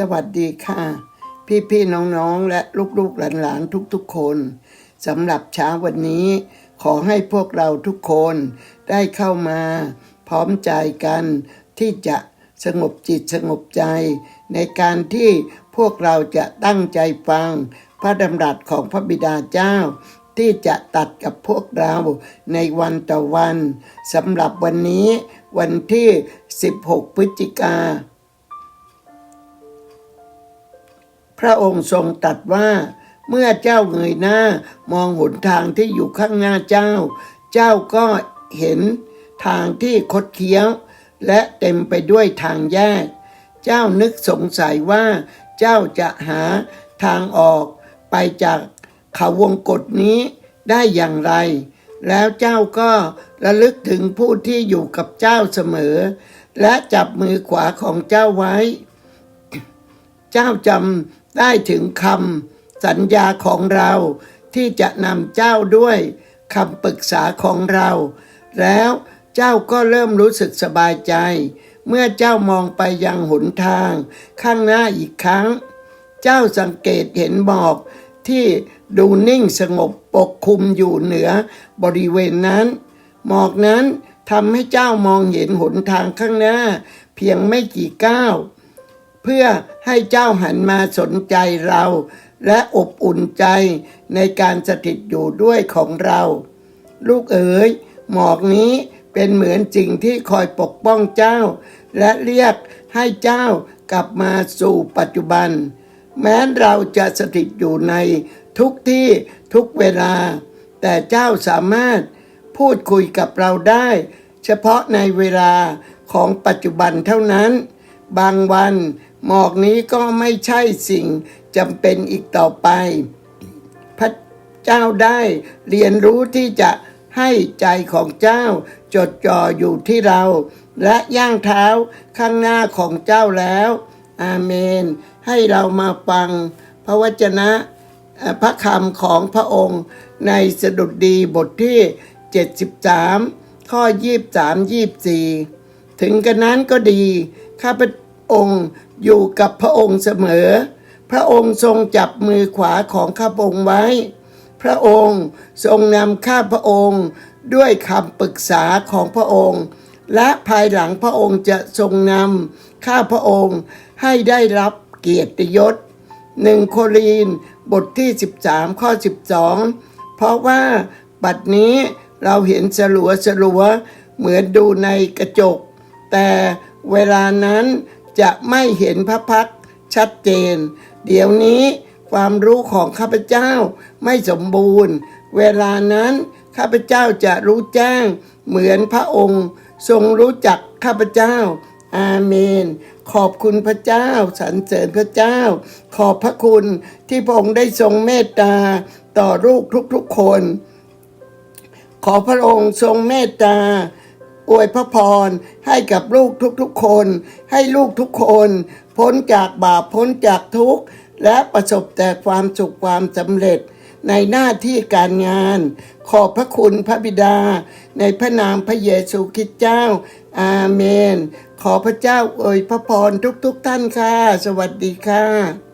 สวัสดีค่ะพี่พี่ๆน้องๆ และลูกๆหลานๆทุกๆคนสำหรับเช้าวันนี้ ขอให้พวกเราทุกคนได้เข้ามา พร้อมใจกันที่จะสงบจิตสงบใจ ในการที่พวกเราจะตั้งใจฟัง พระดำรัสของพระบิดาเจ้า ที่จะตัดกับพวกเราในวันต่อวันสำหรับวันนี้วันที่ 16 พฤศจิกา พระองค์ทรงตรัสว่า เมื่อเจ้าเงยหน้ามองหนทางที่อยู่ข้างหน้าเจ้า เจ้าก็เห็นทางที่คดเคี้ยว และเต็มไปด้วยทางแยก เจ้านึกสงสัยว่า เจ้าจะหาทางออกไปจากเขาวงกฏนี้ได้อย่างไร แล้วเจ้าก็ระลึกถึงผู้ที่อยู่กับเจ้าเสมอ และจับมือขวาของเจ้าไว้ เจ้าจำ ได้ถึงคำสัญญาของเราที่จะนำเจ้าด้วยคำปรึกษาของเรา แล้วเจ้าก็เริ่มรู้สึกสบายใจ เมื่อเจ้ามองไปยังหนทาง ข้างหน้าอีกครั้ง เจ้าสังเกตเห็นหมอกที่ดูนิ่งสงบปกคลุมอยู่เหนือบริเวณนั้น หมอกนั้นทำให้เจ้ามองเห็นหนทางข้างหน้า เพียงไม่กี่ก้าว เพื่อให้เจ้าหันมาสนใจเรา และอบอุ่นใจในการสถิตอยู่ด้วยของเรา ลูกเอ๋ยหมอกนี้เป็นเหมือนสิ่งที่คอยปกป้องเจ้า และเรียกให้เจ้ากลับมาสู่ปัจจุบัน แม้เราจะสถิตอยู่ในทุกที่ทุกเวลา แต่เจ้าสามารถพูดคุยกับเราได้ เฉพาะในเวลาของปัจจุบันเท่านั้น บางวัน หมอกนี้ก็ไม่ใช่สิ่งจำเป็นอีกต่อไป พระเจ้าได้เรียนรู้ที่จะให้ใจของเจ้า จดจ่ออยู่ที่เรา และย่างเท้าข้างหน้าของเจ้าแล้ว อาเมน ให้เรามาฟัง พระวจนะพระคำของพระองค์ ในสดุดดีบทที่ 73 ข้อ 23 24 ถึงกันนั้นก็ดี ข้าพระ องค์อยู่กับพระองค์เสมอ พระองค์ทรงจับมือขวาของข้าพระองค์ไว้ พระองค์ทรงนำข้าพระองค์ด้วยคำปรึกษาของพระองค์ และภายหลังพระองค์จะทรงนำข้าพระองค์ให้ได้รับเกียรติยศหนึ่งโครีนบทที่ 13 ข้อ 12 เพราะว่าบัดนี้เราเห็นสลัวสลัวเหมือนดูในกระจก แต่เวลานั้น จะไม่เห็นพระพักชัดเจน เดี๋ยวนี้ความรู้ของข้าพเจ้าไม่สมบูรณ์ เวลานั้นข้าพเจ้าจะรู้แจ้งเหมือนพระองค์ ทรงรู้จักข้าพเจ้า อาเมน ขอบคุณพระเจ้าสรรเสริญพระเจ้า ขอบพระคุณที่พระองค์ได้ทรงเมตตาต่อลูกทุกๆคน ขอพระองค์ทรงเมตตา อวยพระพร ให้กับลูกทุกๆคน ให้ลูกทุกคน พ้นจากบาปพ้นจากทุกข์ และประสบแต่ความสุขความสำเร็จ ในหน้าที่การงาน ขอบพระคุณพระบิดา ในพระนามพระเยซูคริสต์เจ้า อาเมน ขอพระเจ้าอวยพระพรทุกๆท่านค่ะ สวัสดีค่ะ